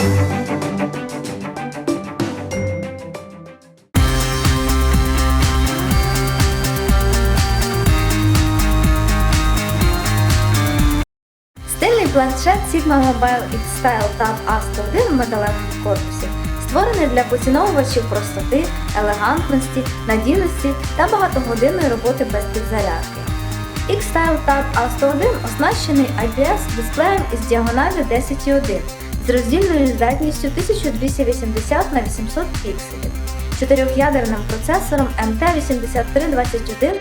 Стильний планшет Sigma Mobile X-Style Tab A101 в металевому корпусі створений для поціновувачів простоти, елегантності, надійності та багатогодинної роботи без підзарядки. X-Style Tab A101 оснащений IPS-дисплеєм із діагоналлю 10,1 з роздільною здатністю 1280 на 800 пікселів, чотирьохядерним процесором MT8321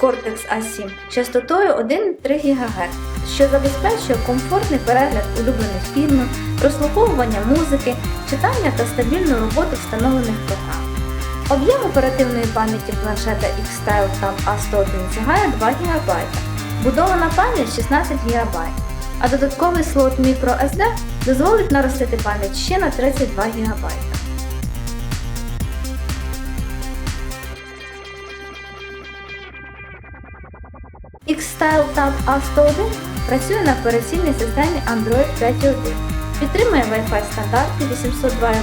Cortex A7 частотою 1,3 ГГц, що забезпечує комфортний перегляд улюблених фільмів, прослуховування музики, читання та стабільну роботу встановлених програм. Об'єм оперативної пам'яті планшета X-Style Tab A101 сягає 2 ГБ, будована пам'ять 16 ГБ, а додатковий слот microSD дозволить наростити пам'ять ще на 32 ГБ. X-Style Tab A101 працює на операційній системі Android 5.1, підтримує Wi-Fi стандарти 802.11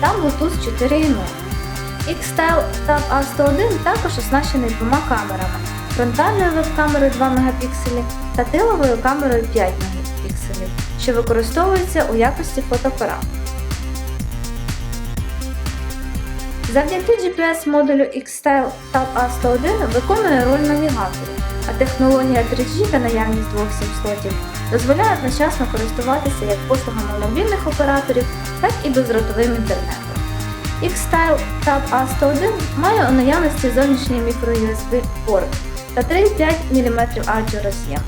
та Bluetooth 4.0. X-Style Tab A101 також оснащений двома камерами фронтальною веб-камерою 2 Мп та тиловою камерою 5 Мп, що використовується у якості фотоапарату. Завдяки GPS-модулю X-Style Tab A101 виконує роль навігатору, а технологія 3G та наявність двох сім-слотів дозволяє одночасно користуватися як послугами мобільних операторів, так і бездротовим інтернетом. X-Style Tab A101 має у наявності зовнішній microUSB порт та 3,5 мм аудіороз'єм.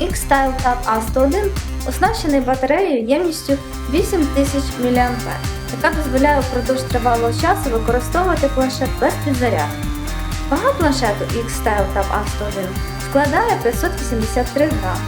X-Style Tab A101 оснащений батареєю ємністю 8000 мА, яка дозволяє впродовж тривалого часу використовувати планшет без підзарядки. Вага планшету X-Style Tab A101 складає 583 грам,